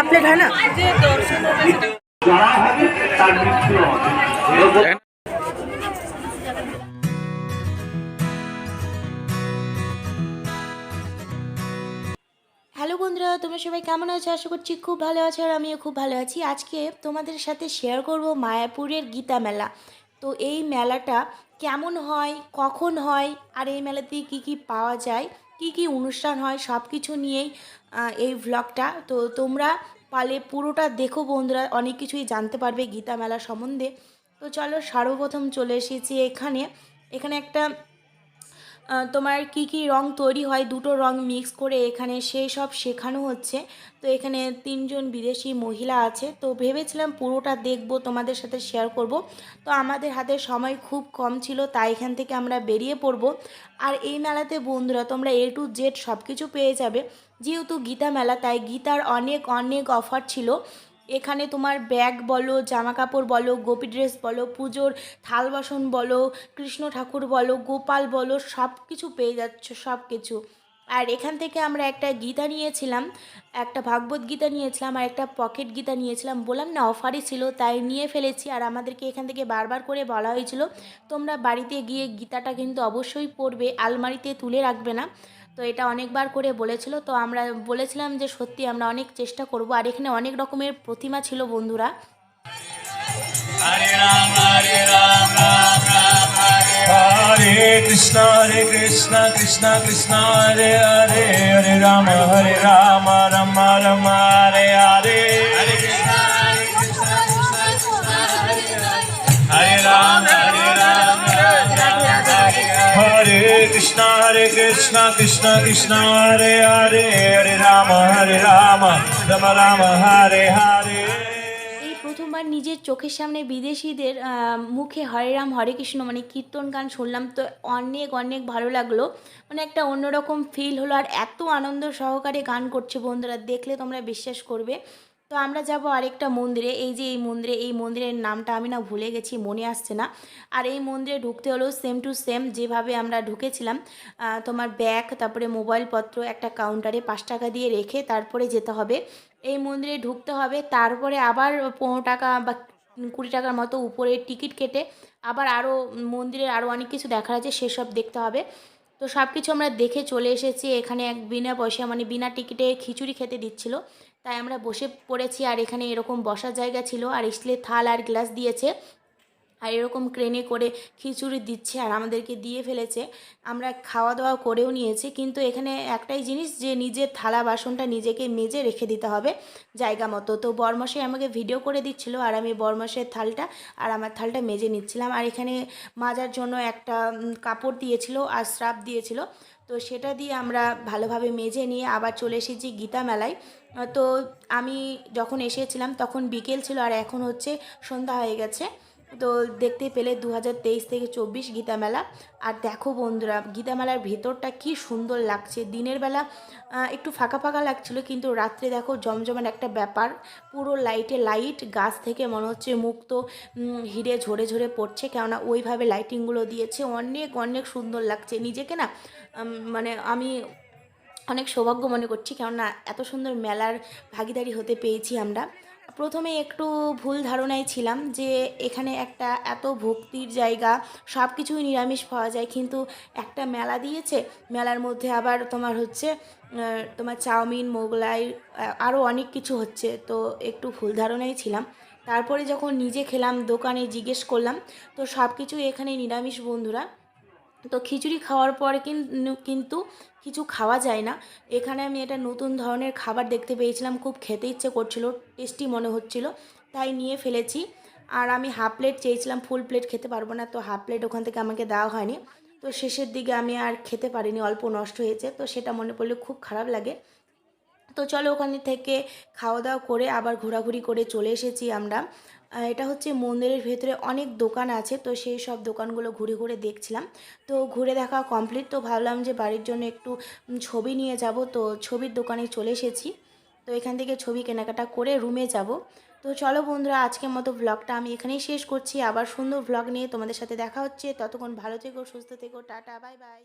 হবে তার মৃত্যু হবে হ্যালো বন্ধুরা, তোমরা সবাই কেমন আছো? আশা করছি খুব ভালো আছো আর আমিও খুব ভালো আছি। আজকে তোমাদের সাথে শেয়ার করব মায়াপুরের গীতা মেলা। তো এই মেলাটা কেমন হয়, কখন হয়, আর এই মেলাতে কি কি পাওয়া যায়? কি কি অনুষ্ঠান হয় সব কিছু নিয়েই এই ভ্লগটা তো তোমরা পালে পুরোটা দেখো বন্ধুরা, অনেক কিছুই জানতে পারবে গীতা মেলা সম্বন্ধে। তো চলো সর্বপ্রথম চলে এসেছি এখানে। এখানে একটা তোমার কি কি রং তৈরি হয়, দুটো রং মিক্স করে এখানে সেই সব শেখানো হচ্ছে। তো এখানে তিনজন বিদেশি মহিলা আছে। তো ভেবেছিলাম পুরোটা দেখব, তোমাদের সাথে শেয়ার করব। তো আমাদের হাতে সময় খুব কম ছিল, তাই এখান থেকে আমরা বেরিয়ে পড়ব। আর এই মেলাতে বন্ধুরা, তোমরা এ টু জেড সব কিছু পেয়ে যাবে। যেহেতু গীতা মেলা, তাই গীতার অনেক অনেক অফার ছিল। এখানে তোমার ব্যাগ বলো জামা কাপড় বলো, গোপী ড্রেস বলো, পুজোর থাল বাসন বলো, কৃষ্ণ ঠাকুর বলো, গোপাল বলো, সব কিছু পেয়ে যাচ্ছ, সব কিছু। আর এখান থেকে আমরা একটা গীতা নিয়েছিলাম, একটা ভাগবত গীতা নিয়েছিলাম আর একটা পকেট গীতা নিয়েছিলাম। বললাম না, অফারই ছিল, তাই নিয়ে ফেলেছি আর আমাদেরকে এখান থেকে বারবার করে বলা হয়েছিল, তোমরা বাড়িতে গিয়ে গীতাটা কিন্তু অবশ্যই পড়বে, আলমারিতে তুলে রাখবে না। তো এটা অনেকবার করে বলেছিল তো আমরা বলেছিলাম যে সত্যি আমরা অনেক চেষ্টা করব আর এখানে অনেক রকমের প্রতিমা ছিল বন্ধুরা। Krishna Hare Krishna, Krishna Krishna, Hare Hare, Hare Rama, Hare Rama, Krishna, Hare Krishna, Krishna Krishna, Hare Hare, Hare Rama, Hare Rama, Rama Rama, Hare Hare. এই প্রথমবার নিজের চোখের সামনে বিদেশিদের মুখে হরে রাম হরে কৃষ্ণ মানে কীর্তন গান শুনলাম তো অনেক অনেক ভালো লাগল মানে একটা অন্যরকম ফিল হলো আর এত আনন্দ সহকারে গান করছে বন্ধুরা দেখলে তোমরা বিশ্বাস করবে তো আমরা যাব আরেকটা মন্দিরে। এই যে এই মন্দিরে, এই মন্দিরের নামটা আমি না ভুলে গেছি, মনে আসছে না। আর এই মন্দিরে ঢুকতে হলো সেম টু সেম যেভাবে আমরা ঢুকেছিলাম তোমার ব্যাগ তারপরে মোবাইলপত্র একটা কাউন্টারে পাঁচ টাকা দিয়ে রেখে তারপরে যেতে হবে। এই মন্দিরে ঢুকতে হবে, তারপরে আবার পনেরো টাকা বা কুড়ি টাকার মতো উপরে টিকিট কেটে আবার আরও মন্দিরের আরও অনেক কিছু দেখার আছে, সেসব দেখতে হবে। তো সব কিছু আমরা দেখে চলে এসেছি, এখানে এক বিনা পয়সা মানে বিনা টিকিটে খিচুড়ি খেতে দিচ্ছিল। তাই আমরা বসে পড়েছি আর এখানে এরকম বসার জায়গা ছিল আর স্টিলের থাল আর গ্লাস দিয়েছে। আর এরকম ক্রেনে করে খিচুড়ি দিচ্ছে আর আমাদেরকে দিয়ে ফেলেছে। আমরা খাওয়া দাওয়া করেও নিয়েছি, কিন্তু এখানে একটাই জিনিস যে নিজের থালা বাসনটা নিজেকে মেজে রেখে দিতে হবে জায়গা মতো। তো বরমাসে আমাকে ভিডিও করে দিচ্ছিল আর আমি বরমাসের থালটা আর আমার থালটা মেজে নিচ্ছিলাম। আর এখানে মাজার জন্য একটা কাপড় দিয়েছিল আর স্রাব দিয়েছিল। তো সেটা দিয়ে আমরা ভালোভাবে মেজে নিয়ে আবার চলে এসেছি গীতা মেলায়। তো আমি যখন এসেছিলাম তখন বিকেল ছিল আর এখন হচ্ছে সন্ধ্যা হয়ে গেছে। তো দেখতে পেলে দু হাজার তেইশ থেকে চব্বিশ গীতা মেলা। আর দেখো বন্ধুরা, গীতা মেলার ভেতরটা কি সুন্দর লাগছে। দিনের বেলা একটু ফাঁকা ফাঁকা লাগছিল, কিন্তু রাত্রে দেখো জমজমান একটা ব্যাপার। পুরো লাইটে লাইট, গাছ থেকে মনে হচ্ছে মুক্ত হিরে ঝরে ঝরে পড়ছে। কেননা ওইভাবে লাইটিংগুলো দিয়েছে। অনেক অনেক সুন্দর লাগছে। নিজেকে না মানে আমি অনেক সৌভাগ্য মনে করছি, কেননা এত সুন্দর মেলার ভাগিদারি হতে পেয়েছি আমরা। প্রথমে একটু ভুল ধারণায় ছিলাম যে এখানে একটা এত ভক্তির জায়গা সব কিছুই নিরামিষ পাওয়া যায়, কিন্তু একটা মেলা দিয়েছে, মেলার মধ্যে আবার তোমার হচ্ছে তোমার চাউমিন, মোগলাই আরও অনেক কিছু হচ্ছে, তো একটু ভুল ধারণায় ছিলাম। তারপরে যখন নিজে খেলাম, দোকানে জিজ্ঞেস করলাম, তো সব কিছুই এখানে নিরামিষ বন্ধুরা তো খিচুড়ি খাওয়ার পরে কিন- কিন্তু কিছু খাওয়া যায় না। এখানে আমি এটা নতুন ধরনের খাবার দেখতে পেয়েছিলাম, খুব খেতে ইচ্ছে করছিল, টেস্টি মনে হচ্ছিল, তাই নিয়ে ফেলেছি। আর আমি হাফ প্লেট চেয়েছিলাম, ফুল প্লেট খেতে পারব না, তো হাফ প্লেট ওখান থেকে আমাকে দেওয়া হয়নি। তো শেষের দিকে আমি আর খেতে পারিনি, অল্প নষ্ট হয়েছে, তো সেটা মনে পড়লে খুব খারাপ লাগে। তো চলো ওখানে থেকে খাওয়া দাওয়া করে আবার ঘোরাঘুরি করে চলে এসেছি আমরা। এটা হচ্ছে মন্দিরের ভেতরে অনেক দোকান আছে, তো সেই সব দোকানগুলো ঘুরে ঘুরে দেখছিলাম। তো ঘুরে দেখা কমপ্লিট তো ভাবলাম যে বাড়ির জন্য একটু ছবি নিয়ে যাব। তো ছবির দোকানে চলে এসেছি। তো এখান থেকে ছবি কেনাকাটা করে রুমে যাব। তো চলো বন্ধুরা, আজকের মতো ব্লগটা আমি এখানেই শেষ করছি। আবার সুন্দর ব্লগ নিয়ে তোমাদের সাথে দেখা হচ্ছে। ততক্ষণ ভালো থেকো, সুস্থ থেকো, টাটা বাই বাই